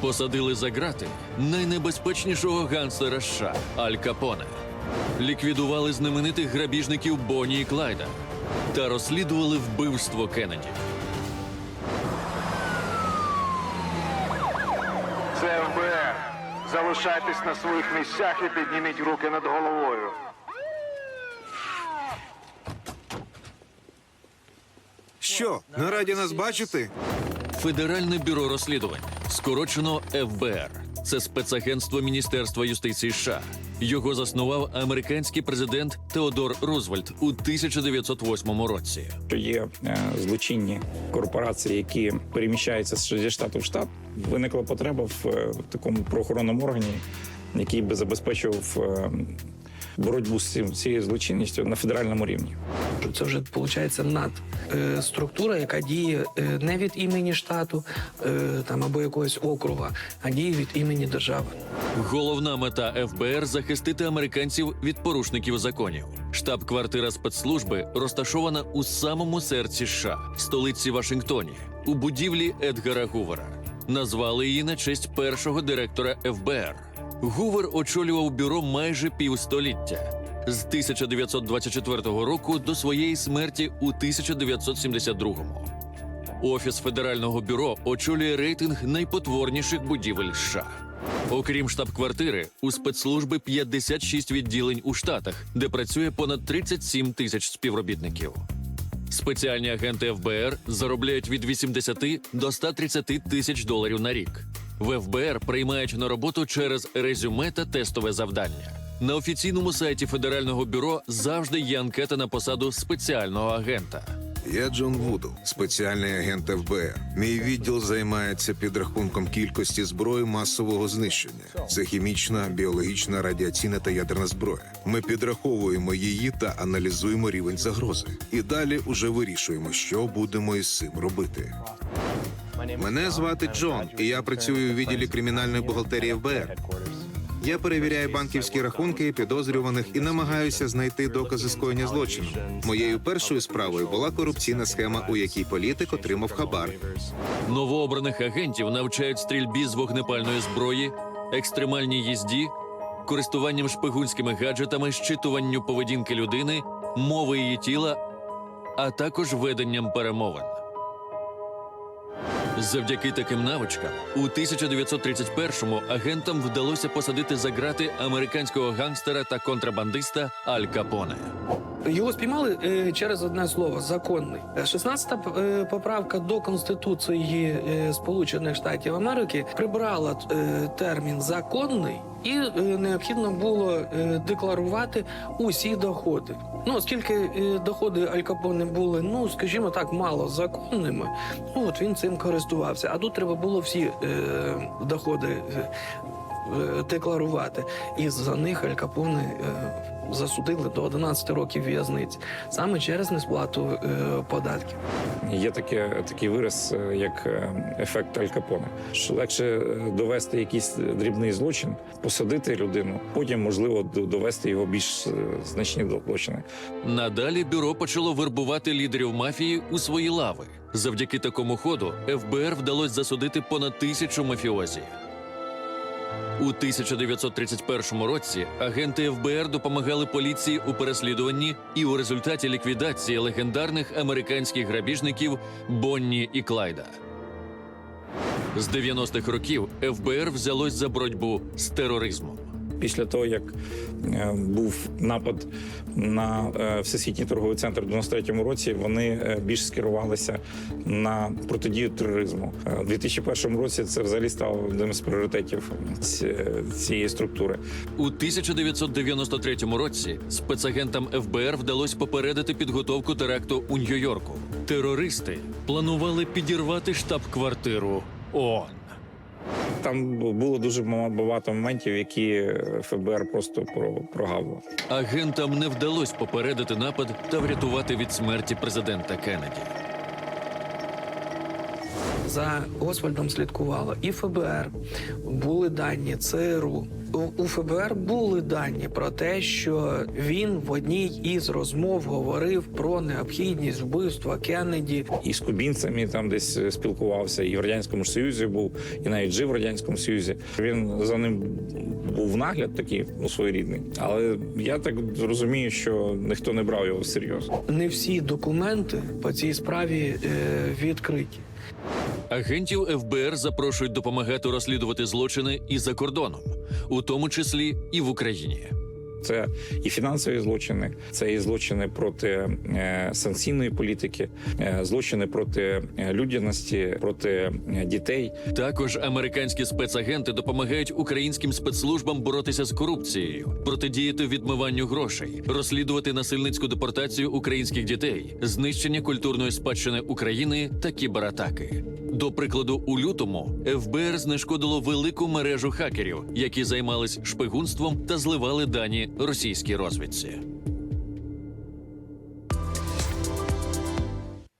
Посадили за грати найнебезпечнішого гангстера США Аль Капоне. Ліквідували знаменитих грабіжників Бонні і Клайда та розслідували вбивство Кеннеді. Це ФБР. Залишайтесь на своїх місцях і підніміть руки над головою. Що, на раді нас бачити? Федеральне бюро розслідувань, скорочено ФБР. Це спецагентство Міністерства юстиції США. Його заснував американський президент Теодор Рузвельт у 1908 році. що є е, злочинні корпорації, які переміщаються зі штату в штат, виникла потреба в е, такому правоохоронному органі, який би забезпечував е, боротьбу з цією злочинністю на федеральному рівні. Це вже виходить над е, яка діє е, не від імені штату е, там або якогось округа, а діє від імені держави. Головна мета ФБР захистити американців від порушників законів. Штаб-квартира спецслужби розташована у самому серці США, столиці Вашингтоні, у будівлі Едгара Гувера. Назвали її на честь першого директора ФБР. Гувер очолював бюро майже півстоліття з 1924 року до своєї смерті у 1972. Офіс федерального бюро очолює рейтинг найпотворніших будівель США. Окрім штаб-квартири, у спецслужби 56 відділень у штатах, де працює понад 37 тисяч співробітників. Спеціальні агенти ФБР заробляють від 80 до 130 тисяч доларів на рік. В ФБР приймають на роботу через резюме та тестове завдання. На офіційному сайті федерального бюро завжди є анкета на посаду спеціального агента. Я Джон Вудл, спеціальний агент ФБР. Мій відділ займається підрахунком кількості зброї масового знищення. Це хімічна, біологічна, радіаційна та ядерна зброя. Ми підраховуємо її та аналізуємо рівень загрози. І далі уже вирішуємо, що будемо із цим робити. Мене звати Джон, і я працюю у відділі кримінальної бухгалтерії ФБР. Я перевіряю банківські рахунки підозрюваних і намагаюся знайти докази скоєння злочину. Моєю першою справою була корупційна схема, у якій політик отримав хабар. Новообраних агентів навчають стрільбі з вогнепальної зброї, екстремальній їзді, користуванням шпигунськими гаджетами, щитуванню поведінки людини, мови її тіла, а також веденням перемовин. Завдяки таким навичкам у 1931-му агентам вдалося посадити за грати американського гангстера та контрабандиста Аль Капоне. Його спіймали е, через одне слово законний. 16-та е, поправка до Конституції е, Сполучених Штатів Америки прибрала термін законний. І необхідно було декларувати усі доходи. Ну, оскільки доходи Аль Капоне були, ну скажімо так, мало законними, ну от він цим користувався. А тут треба було всі доходи декларувати. І за них Аль Капоне е, засудили до 11 років в'язниці саме через несплату е, податків. Є таке, такий вираз, е, як е, ефект Аль Капоне. Що легше е, довести якийсь дрібний злочин, посадити людину, потім можливо довести його більш е, значні злочини. Надалі бюро почало вербувати лідерів мафії у свої лави. Завдяки такому ходу ФБР вдалося засудити понад тисячу мафіозі. У 1931 році агенти ФБР допомагали поліції у переслідуванні і у результаті ліквідації легендарних американських грабіжників Бонні і Клайда. З 90-х років ФБР взялось за боротьбу з тероризмом. Після того, як е, був напад на е, всесвітній торговий центр в 93-му році, вони е, більш скерувалися на протидію тероризму. У 2001 році це взагалі стало одним з пріоритетів цієї структури. У 1993 році спецагентам ФБР вдалося попередити підготовку теракту у Нью-Йорку. Терористи планували підірвати штаб-квартиру ООН. Там було дуже багато моментів, які ФБР просто про- прогавило. Агентам не вдалося попередити напад та врятувати від смерті президента Кеннеді. За Освальдом слідкувало і ФБР, були дані ЦРУ, у- у ФБР були дані про те, що він в одній із розмов говорив про необхідність вбивства Кеннеді. і з кубінцями там десь е, спілкувався, і в радянському союзі був, і навіть жив в радянському союзі. Він за ним був нагляд такий ну, своєрідний. Але я так розумію, що ніхто не брав його всерйоз. Не всі документи по цій справі е, відкриті. Агентів ФБР запрошують допомагати розслідувати злочини і за кордоном, у тому числі і в Україні. Це і фінансові злочини, це і злочини проти е, санкційної політики, е, злочини проти е, людяності, проти дітей. Також американські спецагенти допомагають українським спецслужбам боротися з корупцією, протидіяти відмиванню грошей, розслідувати насильницьку депортацію українських дітей, знищення культурної спадщини України та кібератаки. До прикладу, у лютому ФБР знешкодило велику мережу хакерів, які займались шпигунством та зливали дані російській розвідці.